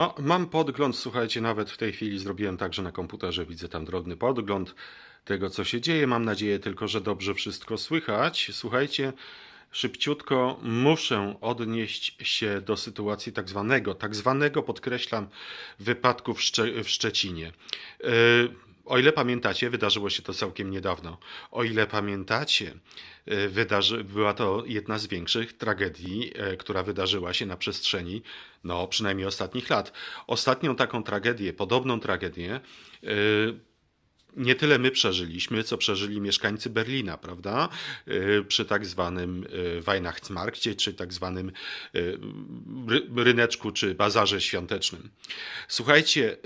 No, mam podgląd, słuchajcie, nawet w tej chwili zrobiłem tak, że na komputerze widzę tam drobny podgląd tego, co się dzieje. Mam nadzieję tylko, że dobrze wszystko słychać. Słuchajcie, szybciutko muszę odnieść się do sytuacji tak zwanego, tak zwanego, podkreślam, wypadku w, Szcze- w Szczecinie. Yy, o ile pamiętacie, wydarzyło się to całkiem niedawno. O ile pamiętacie, yy, wydarzy, była to jedna z większych tragedii, yy, która wydarzyła się na przestrzeni, no przynajmniej ostatnich lat. Ostatnią taką tragedię, podobną tragedię, yy, nie tyle my przeżyliśmy, co przeżyli mieszkańcy Berlina, prawda? Przy tak zwanym Weihnachtsmarkcie, czy tak zwanym ry- ryneczku, czy bazarze świątecznym. Słuchajcie,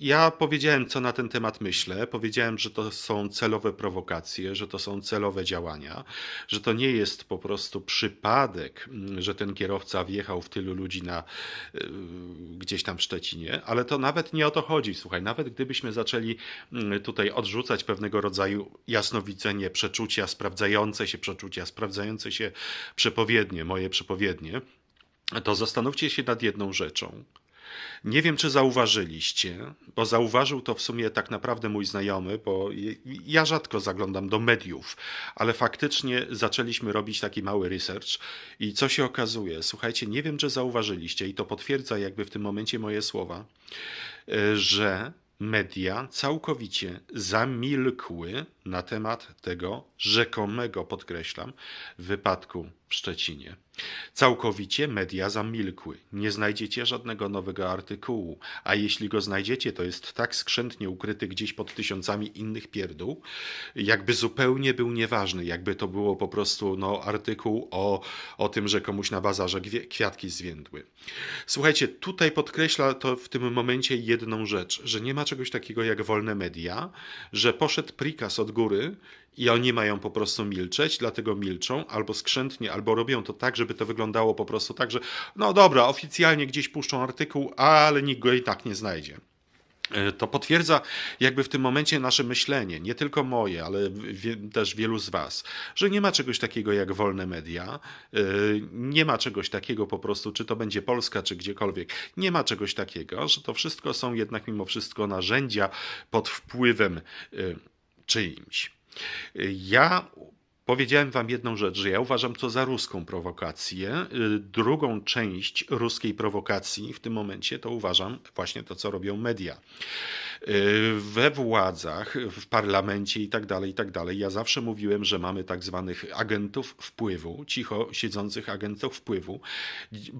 ja powiedziałem, co na ten temat myślę. Powiedziałem, że to są celowe prowokacje, że to są celowe działania, że to nie jest po prostu przypadek, mm, że ten kierowca wjechał w tylu ludzi na y, gdzieś tam w Szczecinie, ale to nawet nie o to chodzi. Słuchaj, nawet gdybyśmy zaczęli mm, tutaj odrzucać pewnego rodzaju jasnowidzenie, przeczucia, sprawdzające się przeczucia, sprawdzające się przepowiednie, moje przepowiednie, to zastanówcie się nad jedną rzeczą. Nie wiem, czy zauważyliście, bo zauważył to w sumie tak naprawdę mój znajomy, bo ja rzadko zaglądam do mediów, ale faktycznie zaczęliśmy robić taki mały research i co się okazuje? Słuchajcie, nie wiem, czy zauważyliście i to potwierdza jakby w tym momencie moje słowa, y, że media całkowicie zamilkły na temat tego rzekomego, podkreślam, wypadku Szczecinie. Całkowicie media zamilkły. Nie znajdziecie żadnego nowego artykułu, a jeśli go znajdziecie, to jest tak skrzętnie ukryty gdzieś pod tysiącami innych pierdół, jakby zupełnie był nieważny, jakby to było po prostu no, artykuł o, o tym, że komuś na bazarze kwiatki zwiędły. Słuchajcie, tutaj podkreśla to w tym momencie jedną rzecz, że nie ma czegoś takiego jak wolne media, że poszedł prikaz od góry i oni mają po prostu milczeć, dlatego milczą, albo skrzętnie, albo robią to tak, żeby to wyglądało po prostu tak, że no dobra, oficjalnie gdzieś puszczą artykuł, ale nikt go i tak nie znajdzie. E, To potwierdza jakby w tym momencie nasze myślenie, nie tylko moje, ale wie, też wielu z Was, że nie ma czegoś takiego jak wolne media, e, nie ma czegoś takiego po prostu, czy to będzie Polska, czy gdziekolwiek, nie ma czegoś takiego, że to wszystko są jednak mimo wszystko narzędzia pod wpływem e, czyimś. Ja Powiedziałem wam jedną rzecz, że ja uważam to za ruską prowokację. Drugą część ruskiej prowokacji w tym momencie to uważam właśnie to, co robią media. Y, We władzach, w parlamencie i tak dalej, i tak dalej. Ja zawsze mówiłem, że mamy tak zwanych agentów wpływu, cicho siedzących agentów wpływu,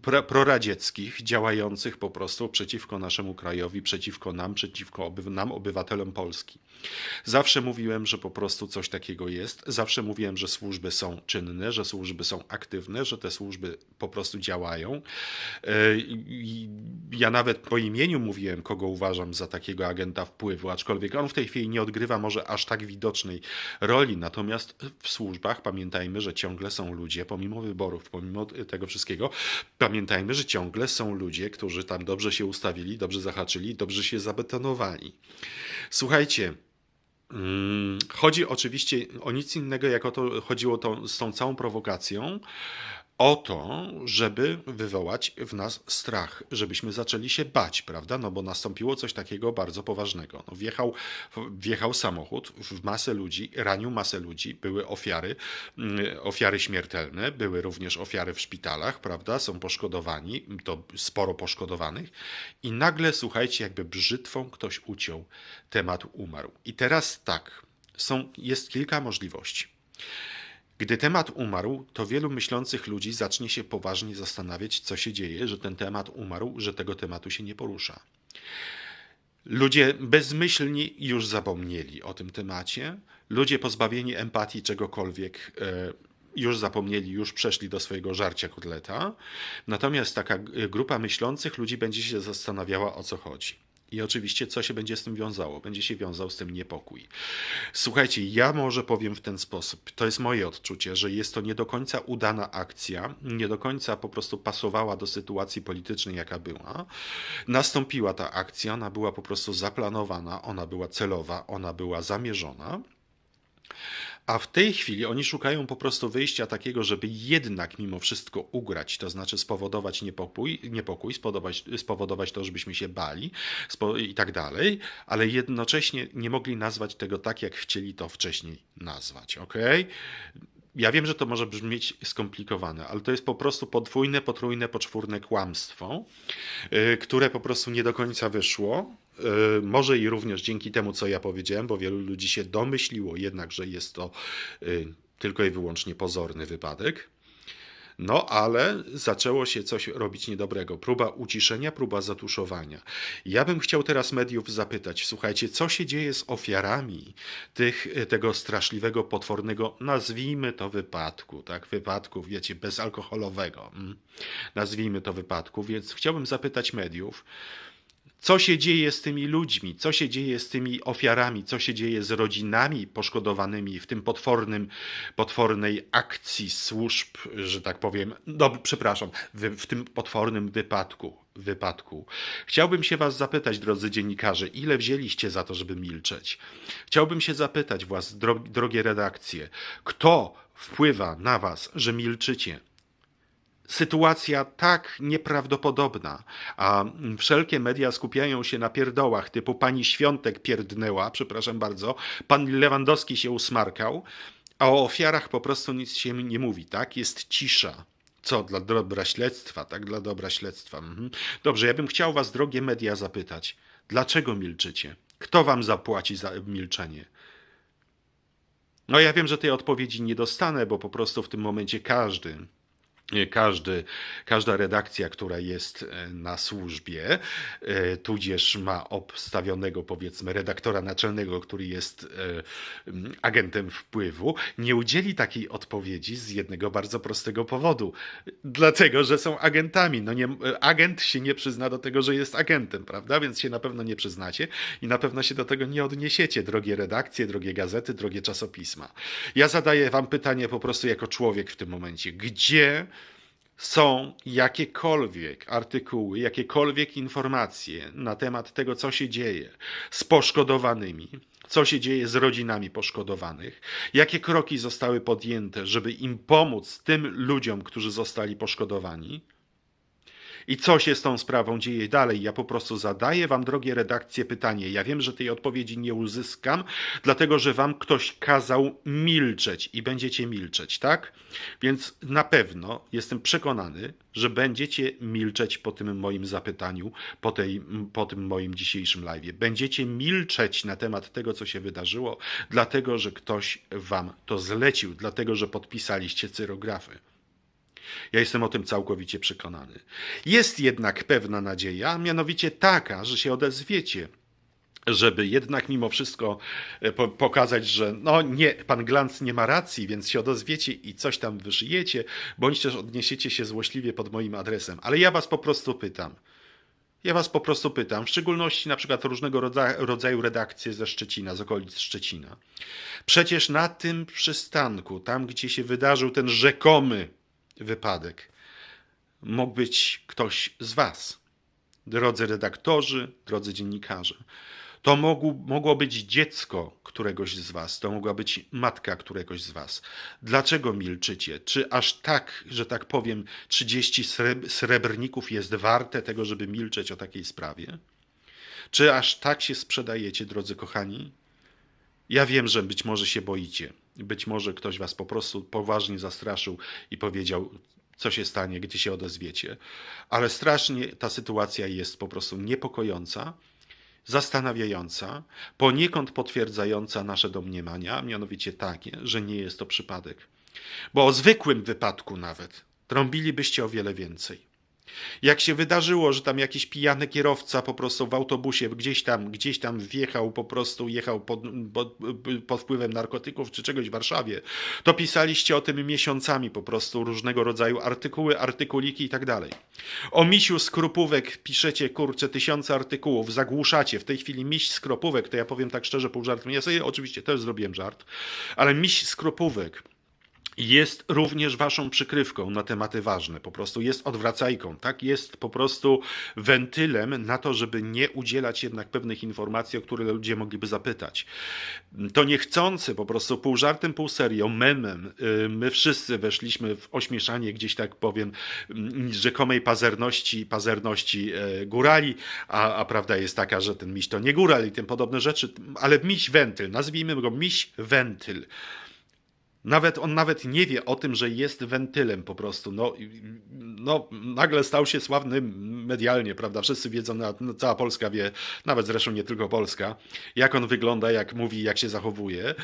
pro, proradzieckich, działających po prostu przeciwko naszemu krajowi, przeciwko nam, przeciwko oby, nam, obywatelom Polski. Zawsze mówiłem, że po prostu coś takiego jest. Zawsze mówiłem, że służby są czynne, że służby są aktywne, że te służby po prostu działają. I Ja nawet po imieniu mówiłem, kogo uważam za takiego agenta wpływu, aczkolwiek on w tej chwili nie odgrywa może aż tak widocznej roli. Natomiast w służbach pamiętajmy, że ciągle są ludzie, pomimo wyborów, pomimo tego wszystkiego, pamiętajmy, że ciągle są ludzie, którzy tam dobrze się ustawili, dobrze zahaczyli, dobrze się zabetonowali. Słuchajcie, Mm, Chodzi oczywiście o nic innego, jak o to chodziło to, z tą całą prowokacją, o to, żeby wywołać w nas strach, żebyśmy zaczęli się bać, prawda? No bo nastąpiło coś takiego bardzo poważnego. No wjechał, wjechał samochód w masę ludzi, ranił masę ludzi, były ofiary, mm, ofiary śmiertelne, były również ofiary w szpitalach, prawda? Są poszkodowani, to sporo poszkodowanych i nagle, słuchajcie, jakby brzytwą ktoś uciął, temat umarł. I teraz tak, są, jest kilka możliwości. Gdy temat umarł, to wielu myślących ludzi zacznie się poważnie zastanawiać, co się dzieje, że ten temat umarł, że tego tematu się nie porusza. Ludzie bezmyślni już zapomnieli o tym temacie. Ludzie pozbawieni empatii czegokolwiek e, już zapomnieli, już przeszli do swojego żarcia kotleta. Natomiast taka grupa myślących ludzi będzie się zastanawiała, o co chodzi. I oczywiście, co się będzie z tym wiązało? Będzie się wiązał z tym niepokój. Słuchajcie, ja może powiem w ten sposób. To jest moje odczucie, że jest to nie do końca udana akcja, nie do końca po prostu pasowała do sytuacji politycznej, jaka była. Nastąpiła ta akcja, ona była po prostu zaplanowana, ona była celowa, ona była zamierzona. A w tej chwili oni szukają po prostu wyjścia takiego, żeby jednak mimo wszystko ugrać, to znaczy spowodować niepokój, niepokój spowodować, spowodować to, żebyśmy się bali i tak dalej, ale jednocześnie nie mogli nazwać tego tak, jak chcieli to wcześniej nazwać. ok? Ja wiem, że to może brzmieć skomplikowane, ale to jest po prostu podwójne, potrójne, poczwórne kłamstwo, yy, które po prostu nie do końca wyszło. Yy, może i również dzięki temu, co ja powiedziałem, bo wielu ludzi się domyśliło jednak, że jest to yy, tylko i wyłącznie pozorny wypadek. No, ale zaczęło się coś robić niedobrego. Próba uciszenia, próba zatuszowania. Ja bym chciał teraz mediów zapytać, słuchajcie, co się dzieje z ofiarami tych, tego straszliwego, potwornego, nazwijmy to wypadku, tak, wypadku, wiecie, bezalkoholowego. Mm. Nazwijmy to wypadku, więc chciałbym zapytać mediów, co się dzieje z tymi ludźmi, co się dzieje z tymi ofiarami, co się dzieje z rodzinami poszkodowanymi w tym potwornym, potwornej akcji służb, że tak powiem, no przepraszam, w, w tym potwornym wypadku, wypadku. Chciałbym się was zapytać, drodzy dziennikarze, ile wzięliście za to, żeby milczeć? Chciałbym się zapytać was, drogie redakcje, kto wpływa na was, że milczycie? Sytuacja tak nieprawdopodobna, a wszelkie media skupiają się na pierdołach typu pani Świątek pierdnęła, przepraszam bardzo, pan Lewandowski się usmarkał, a o ofiarach po prostu nic się nie mówi, tak? Jest cisza. Co, dla dobra śledztwa, tak? Dla dobra śledztwa. Mhm. Dobrze, ja bym chciał was, drogie media, zapytać, dlaczego milczycie? Kto wam zapłaci za milczenie? No ja wiem, że tej odpowiedzi nie dostanę, bo po prostu w tym momencie każdy każdy, każda redakcja, która jest e, na służbie, e, tudzież ma obstawionego powiedzmy redaktora naczelnego, który jest e, agentem wpływu, nie udzieli takiej odpowiedzi z jednego bardzo prostego powodu. Dlatego, że są agentami. No nie, agent się nie przyzna do tego, że jest agentem, prawda? Więc się na pewno nie przyznacie i na pewno się do tego nie odniesiecie, drogie redakcje, drogie gazety, drogie czasopisma. Ja zadaję wam pytanie po prostu jako człowiek w tym momencie. Gdzie są jakiekolwiek artykuły, jakiekolwiek informacje na temat tego, co się dzieje z poszkodowanymi, co się dzieje z rodzinami poszkodowanych, jakie kroki zostały podjęte, żeby im pomóc tym ludziom, którzy zostali poszkodowani, i co się z tą sprawą dzieje dalej? Ja po prostu zadaję wam, drogie redakcje, pytanie. Ja wiem, że tej odpowiedzi nie uzyskam, dlatego że wam ktoś kazał milczeć i będziecie milczeć, tak? Więc na pewno jestem przekonany, że będziecie milczeć po tym moim zapytaniu, po, tej, po tym moim dzisiejszym live. Będziecie milczeć na temat tego, co się wydarzyło, dlatego że ktoś wam to zlecił, dlatego że podpisaliście cyrografy. Ja jestem o tym całkowicie przekonany. Jest jednak pewna nadzieja, mianowicie taka, że się odezwiecie żeby jednak mimo wszystko e, po pokazać, że no nie, pan Glantz nie ma racji, więc się odezwiecie i coś tam wyszyjecie, bądź też odniesiecie się złośliwie pod moim adresem. Ale ja was po prostu pytam. Ja was po prostu pytam, w szczególności na przykład różnego rodzaju redakcje ze Szczecina, z okolic Szczecina. Przecież na tym przystanku, tam gdzie się wydarzył ten rzekomy wypadek. Mógł być ktoś z Was, drodzy redaktorzy, drodzy dziennikarze. To mógł, mogło być dziecko któregoś z Was, to mogła być matka któregoś z Was. Dlaczego milczycie? Czy aż tak, że tak powiem, 30 srebrników jest warte tego, żeby milczeć o takiej sprawie? Czy aż tak się sprzedajecie, drodzy kochani? Ja wiem, że być może się boicie. Być może ktoś was po prostu poważnie zastraszył i powiedział, co się stanie, gdzie się odezwiecie. Ale strasznie ta sytuacja jest po prostu niepokojąca, zastanawiająca, poniekąd potwierdzająca nasze domniemania, mianowicie takie, że nie jest to przypadek. Bo o zwykłym wypadku nawet trąbilibyście o wiele więcej. Jak się wydarzyło, że tam jakiś pijany kierowca po prostu w autobusie gdzieś tam, gdzieś tam wjechał, po prostu jechał pod, pod, pod, wpływem narkotyków czy czegoś w Warszawie, to pisaliście o tym miesiącami po prostu, różnego rodzaju artykuły, artykuliki i tak dalej. O misiu skrupówek piszecie, kurczę, tysiące artykułów, zagłuszacie. W tej chwili miś skropówek, to ja powiem tak szczerze, pół żartem. Ja sobie oczywiście też zrobiłem żart, ale miś skropówek jest również waszą przykrywką na tematy ważne, po prostu jest odwracajką, tak? Jest po prostu wentylem na to, żeby nie udzielać jednak pewnych informacji, o które ludzie mogliby zapytać. To niechcący, po prostu pół żartem, pół serią, memem, y, my wszyscy weszliśmy w ośmieszanie gdzieś tak powiem mm, rzekomej pazerności, pazerności e, górali, a, a prawda jest taka, że ten miś to nie góral i tym podobne rzeczy, ale miś wentyl, nazwijmy go miś wentyl. Nawet on nawet nie wie o tym, że jest wentylem po prostu. No, no nagle stał się sławny medialnie, prawda? Wszyscy wiedzą, na- no, cała Polska wie, nawet zresztą nie tylko Polska, jak on wygląda, jak mówi, jak się zachowuje.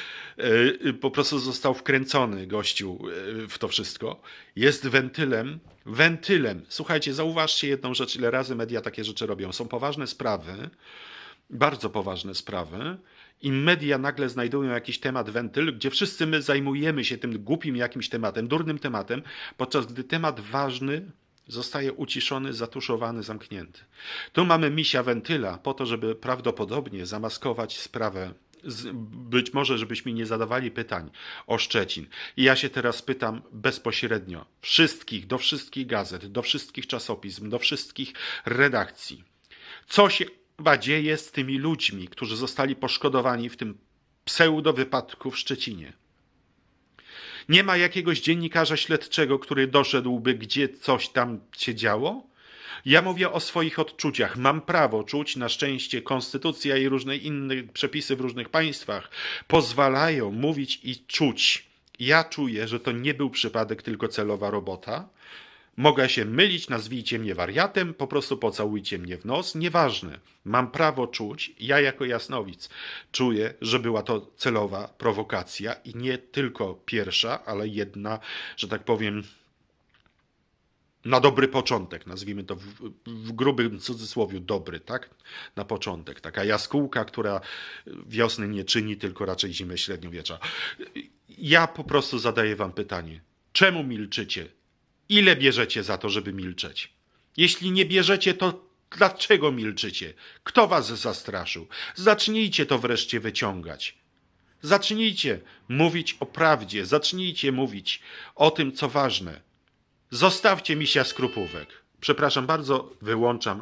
Yy, Po prostu został wkręcony gościu yy, w to wszystko. Jest wentylem. Wentylem. Słuchajcie, zauważcie jedną rzecz, ile razy media takie rzeczy robią. Są poważne sprawy, bardzo poważne sprawy i media nagle znajdują jakiś temat, wentyl, gdzie wszyscy my zajmujemy się tym głupim jakimś tematem, durnym tematem, podczas gdy temat ważny zostaje uciszony, zatuszowany, zamknięty. Tu mamy misia wentyla po to, żeby prawdopodobnie zamaskować sprawę. Być może, żebyśmy nie zadawali pytań o Szczecin. I ja się teraz pytam bezpośrednio wszystkich, do wszystkich gazet, do wszystkich czasopism, do wszystkich redakcji. Co się chyba dzieje z tymi ludźmi, którzy zostali poszkodowani w tym pseudo-wypadku w Szczecinie? Nie ma jakiegoś dziennikarza śledczego, który doszedłby, gdzie coś tam się działo? Ja mówię o swoich odczuciach. Mam prawo czuć, na szczęście konstytucja i różne inne przepisy w różnych państwach pozwalają mówić i czuć. Ja czuję, że to nie był przypadek, tylko celowa robota. Mogę się mylić, nazwijcie mnie wariatem, po prostu pocałujcie mnie w nos, nieważne. Mam prawo czuć, ja jako jasnowic czuję, że była to celowa prowokacja i nie tylko pierwsza, ale jedna, że tak powiem, na dobry początek, nazwijmy to w, w grubym cudzysłowiu dobry, tak? Na początek. Taka jaskółka, która wiosny nie czyni, tylko raczej zimę średniowiecza. Ja po prostu zadaję wam pytanie. Czemu milczycie? Ile bierzecie za to, żeby milczeć? Jeśli nie bierzecie, to dlaczego milczycie? Kto was zastraszył? Zacznijcie to wreszcie wyciągać. Zacznijcie mówić o prawdzie, zacznijcie mówić o tym, co ważne. Zostawcie misia skrupówek. Przepraszam bardzo, wyłączam